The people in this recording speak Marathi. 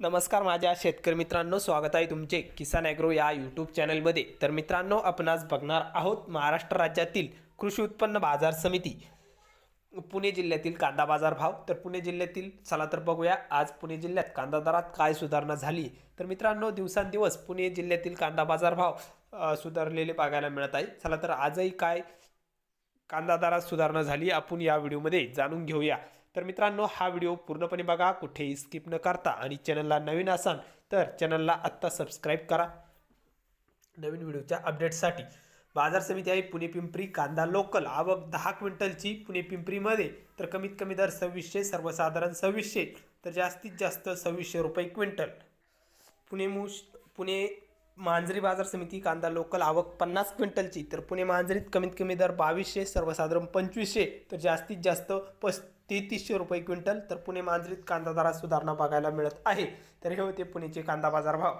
नमस्कार माझ्या शेतकरी मित्रांनो स्वागत आहे तुमचे किसान ॲग्रो या यूट्यूब चॅनलमध्ये. तर मित्रांनो आपण आज बघणार आहोत महाराष्ट्र राज्यातील कृषी उत्पन्न बाजार समिती पुणे जिल्ह्यातील कांदा बाजार भाव. तर पुणे जिल्ह्यातील चला तर बघूया आज पुणे जिल्ह्यात कांदा दरात काय सुधारणा झाली. तर मित्रांनो दिवसांदिवस पुणे जिल्ह्यातील कांदा बाजार भाव सुधारलेले बघायला मिळत आहे. चला तर आजही काय कांदा दरात सुधारणा झाली आपण या व्हिडिओमध्ये जाणून घेऊया. तर मित्रांनो हा व्हिडिओ पूर्णपणे बघा कुठेही स्किप न करता. आणि चॅनलला नवीन असाल तर चॅनलला आत्ता सबस्क्राईब करा. नवीन व्हिडिओच्या अपडेटसाठी बाजार समिती आहे पुणे पिंपरी कांदा लोकल आवक दहा क्विंटलची पुणे पिंपरीमध्ये. तर कमीत कमी दर सव्वीसशे सर्वसाधारण सव्वीसशे तर जास्तीत जास्त सव्वीसशे रुपये क्विंटल. पुणे मुश पुणे मांजरी बाजार समिती कांदा लोकल आवक पन्नास क्विंटलची. तर पुणे मांजरीत कमीत कमी दर बावीसशे सर्वसाधारण पंचवीसशे तर जास्तीत जास्त पस तेहतीसशे रुपये क्विंटल तर पुणे मांजरीत कांदा दरात सुधारणा बघायला मिळत आहे. तर हे होते पुणेचे कांदा बाजार भाव